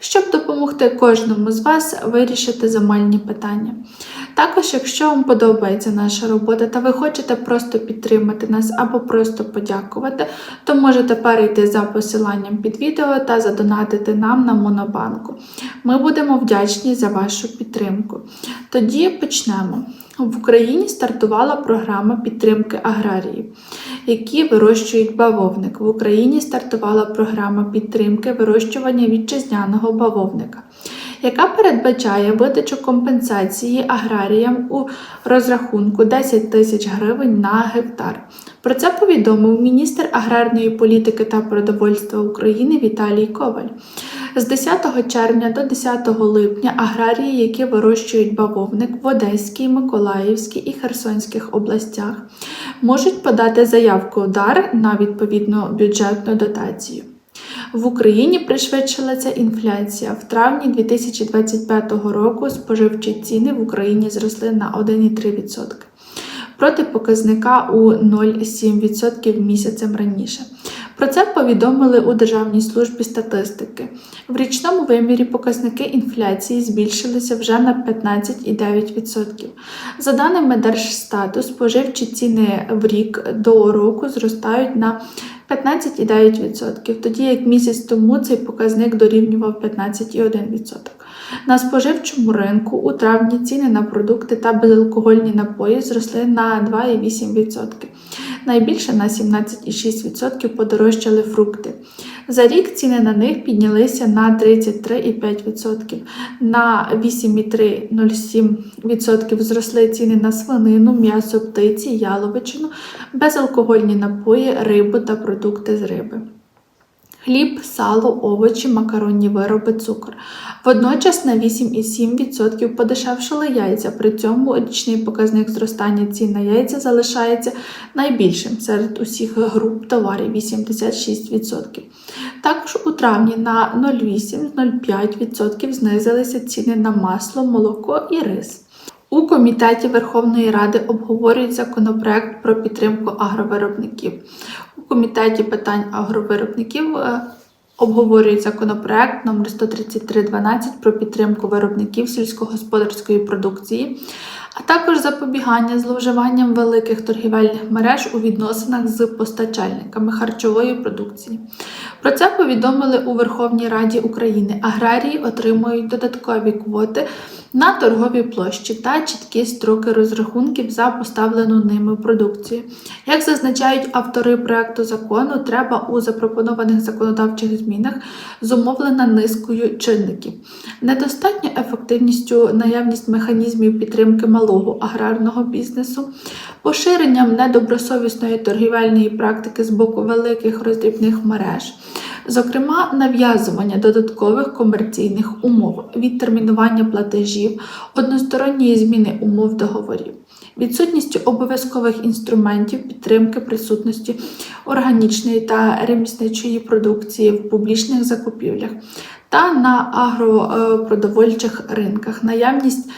щоб допомогти кожному з вас вирішити земельні питання. Також, якщо вам подобається наша робота та ви хочете просто підтримати нас або просто подякувати, то можете перейти за посиланням під відео та задонатити нам на Монобанку. Ми будемо вдячні за вашу підтримку. Тоді почнемо. В Україні стартувала програма підтримки аграріїв, які вирощують бавовник. В Україні стартувала програма підтримки вирощування вітчизняного бавовника, яка передбачає видачу компенсації аграріям у розрахунку 10 тисяч гривень на гектар. Про це повідомив міністр аграрної політики та продовольства України Віталій Коваль. З 10 червня до 10 липня аграрії, які вирощують бавовник в Одеській, Миколаївській і Херсонських областях, можуть подати заявку дар на відповідну бюджетну дотацію. В Україні пришвидшилася інфляція. В травні 2025 року споживчі ціни в Україні зросли на 1,3%. Проти показника у 0,7% місяцем раніше. Про це повідомили у Державній службі статистики. В річному вимірі показники інфляції збільшилися вже на 15,9%. За даними Держстату, споживчі ціни в рік до року зростають на 15,9%, тоді як місяць тому цей показник дорівнював 15,1%. На споживчому ринку у травні ціни на продукти та безалкогольні напої зросли на 2,8%. Найбільше на 17,6% подорожчали фрукти. За рік ціни на них піднялися на 33,5%. На 8,307% зросли ціни на свинину, м'ясо птиці, яловичину, безалкогольні напої, рибу та продукти з риби. Хліб, сало, овочі, макаронні вироби, цукор. Водночас на 8,7% подешевшили яйця. При цьому річний показник зростання цін на яйця залишається найбільшим серед усіх груп товарів 86%. Також у травні на 0,8-0,5% знизилися ціни на масло, молоко і рис. У комітеті Верховної Ради обговорюють законопроект про підтримку агровиробників. У комітеті питань агровиробників е, обговорюють законопроект номер 13312 про підтримку виробників сільськогосподарської продукції, а також запобігання зловживанням великих торгівельних мереж у відносинах з постачальниками харчової продукції. Про це повідомили у Верховній Раді України. Аграрії отримують додаткові квоти на торговій площі та чіткі строки розрахунків за поставлену ними продукцію. Як зазначають автори проекту закону, треба у запропонованих законодавчих змінах зумовлена низкою чинників, недостатньо ефективністю наявність механізмів підтримки малого аграрного бізнесу, поширенням недобросовісної торгівельної практики з боку великих роздрібних мереж. Зокрема, нав'язування додаткових комерційних умов, відтермінування платежів, односторонньої зміни умов договорів, відсутністю обов'язкових інструментів підтримки присутності органічної та ремісничої продукції в публічних закупівлях та на агропродовольчих ринках, наявність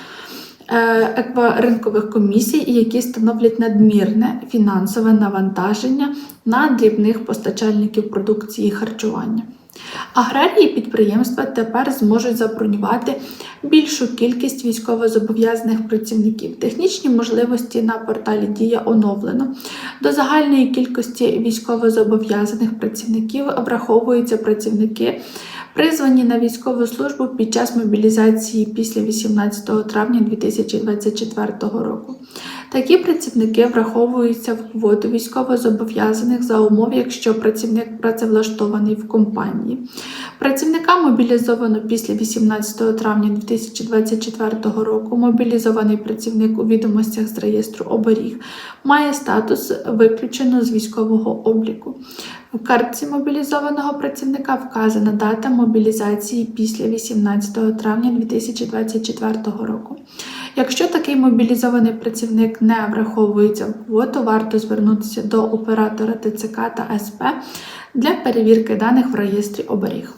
екваринкових комісій, які становлять надмірне фінансове навантаження на дрібних постачальників продукції харчування. Аграрії підприємства тепер зможуть забронювати більшу кількість військовозобов'язаних працівників. Технічні можливості на порталі Дія оновлено. До загальної кількості військовозобов'язаних працівників враховуються працівники, призвані на військову службу під час мобілізації після 18 травня 2024 року. Такі працівники враховуються в квоту військовозобов'язаних за умов, якщо працівник працевлаштований в компанії. Працівника мобілізовано після 18 травня 2024 року. Мобілізований працівник у відомостях з реєстру оберіг має статус виключено з військового обліку. В картці мобілізованого працівника вказана дата мобілізації після 18 травня 2024 року. Якщо такий мобілізований працівник не враховується в квоту, варто звернутися до оператора ТЦК та СП для перевірки даних в реєстрі оберіг.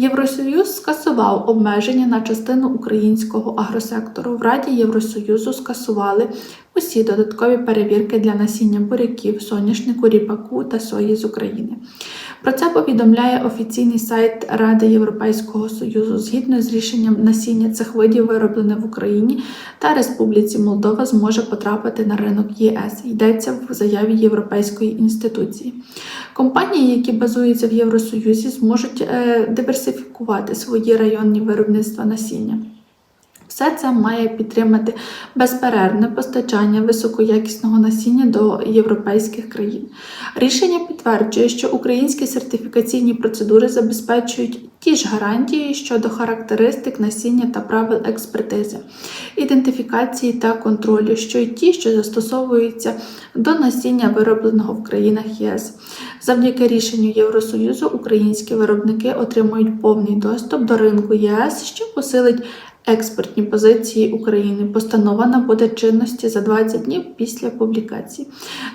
Євросоюз скасував обмеження на частину українського агросектору. В Раді Євросоюзу скасували усі додаткові перевірки для насіння буряків, соняшнику, ріпаку та сої з України. Про це повідомляє офіційний сайт Ради Європейського Союзу. Згідно з рішенням насіння цих видів вироблене в Україні та Республіці Молдова зможе потрапити на ринок ЄС. Йдеться в заяві Європейської інституції. Компанії, які базуються в Євросоюзі, зможуть е, диверсифікувати свої районні виробництва насіння. Все це має підтримати безперервне постачання високоякісного насіння до європейських країн. Рішення підтверджує, що українські сертифікаційні процедури забезпечують ті ж гарантії щодо характеристик насіння та правил експертизи, ідентифікації та контролю, що й ті, що застосовуються до насіння, виробленого в країнах ЄС. Завдяки рішенню Євросоюзу українські виробники отримують повний доступ до ринку ЄС, що посилить експортні позиції України. Постанова набуде чинності за 20 днів після публікації.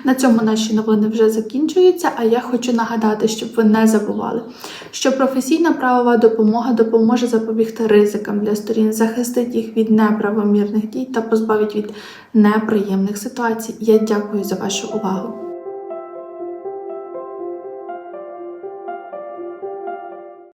На цьому наші новини вже закінчуються. А я хочу нагадати, щоб ви не забували, що професійна правова допомога допоможе запобігти ризикам для сторін, захистить їх від неправомірних дій та позбавить від неприємних ситуацій. Я дякую за вашу увагу.